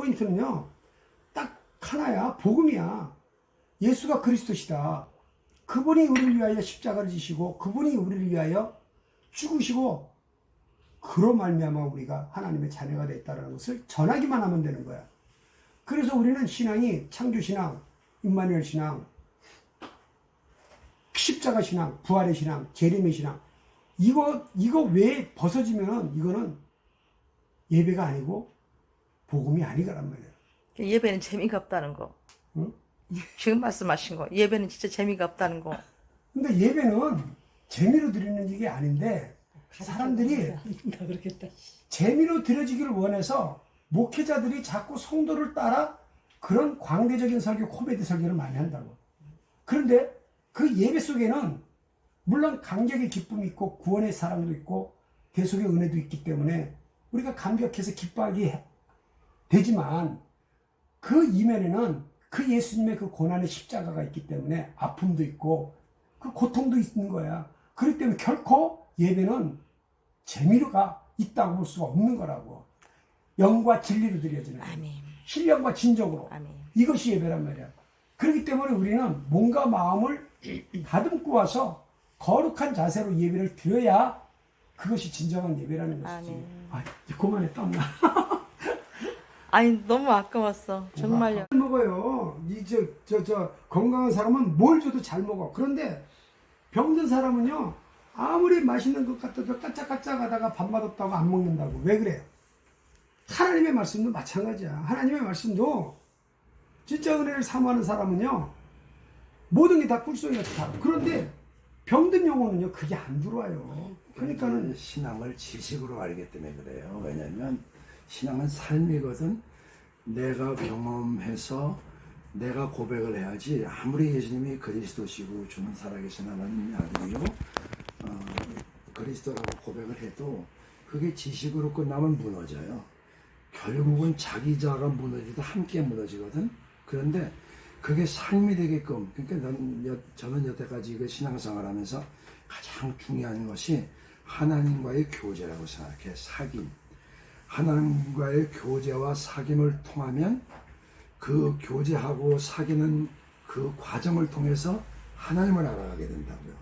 포인트는요. 딱 하나야. 복음이야. 예수가 그리스도시다. 그분이 우리를 위하여 십자가를 지시고 그분이 우리를 위하여 죽으시고 그로 말미암아 우리가 하나님의 자녀가 됐다는 것을 전하기만 하면 되는 거야. 그래서 우리는 신앙이 창조 신앙, 임마누엘 신앙, 십자가 신앙, 부활의 신앙, 재림의 신앙 이거 이거 왜 벗어지면은 이거는 예배가 아니고 복음이 아니가란 말이야. 예배는 재미가 없다는 거. 응? 지금 말씀하신 거. 예배는 진짜 재미가 없다는 거. 근데 예배는 재미로 드리는 이게 아닌데 사람들이. 재미로 드려지기를 원해서 목회자들이 자꾸 성도를 따라 그런 광대적인 설교, 코미디 설교를 많이 한다고. 그런데 그 예배 속에는 물론 감격의 기쁨이 있고 구원의 사랑도 있고 대속의 은혜도 있기 때문에 우리가 감격해서 기뻐하게 되지만 그 이면에는 그 예수님의 그 고난의 십자가가 있기 때문에 아픔도 있고 그 고통도 있는 거야. 그렇기 때문에 결코 예배는 재미가 있다고 볼 수가 없는 거라고. 영과 진리로 드려지는. 신령과 진정으로. 아멘. 이것이 예배란 말이야. 그렇기 때문에 우리는 몸과 마음을 다듬고 와서 거룩한 자세로 예배를 드려야 그것이 진정한 예배라는 것이지. 아멘. 아, 땀나. 아니 너무 아까웠어. 정말요. 잘 먹어요. 이저저저 건강한 사람은 뭘 줘도 잘 먹어. 그런데 병든 사람은요 아무리 맛있는 것 같아도 까짝까짝하다가 밥 맛없다고 안 먹는다고. 왜 그래? 하나님의 말씀도 마찬가지야. 하나님의 말씀도 진짜 은혜를 사모하는 사람은요 모든 게 다 꿀송이 같이 살아. 그런데 병든 영혼은요 그게 안 들어와요. 그러니까는 신앙을 지식으로 알기 때문에 그래요. 왜냐하면 신앙은 삶이거든. 내가 경험해서 내가 고백을 해야지 아무리 예수님이 그리스도시고 주는 살아계신 하나님의 아들이요 어, 그리스도라고 고백을 해도 그게 지식으로 끝나면 무너져요. 결국은 자기 자가 무너지도 함께 무너지거든. 그런데 그게 삶이 되게끔 그러니까 난 여- 저는 여태까지 그 신앙생활 하면서 가장 중요한 것이 하나님과의 교제라고 생각해 사귐. 하나님과의 교제와 사귐을 통하면 그 교제하고 사귀는 그 과정을 통해서 하나님을 알아가게 된다고요.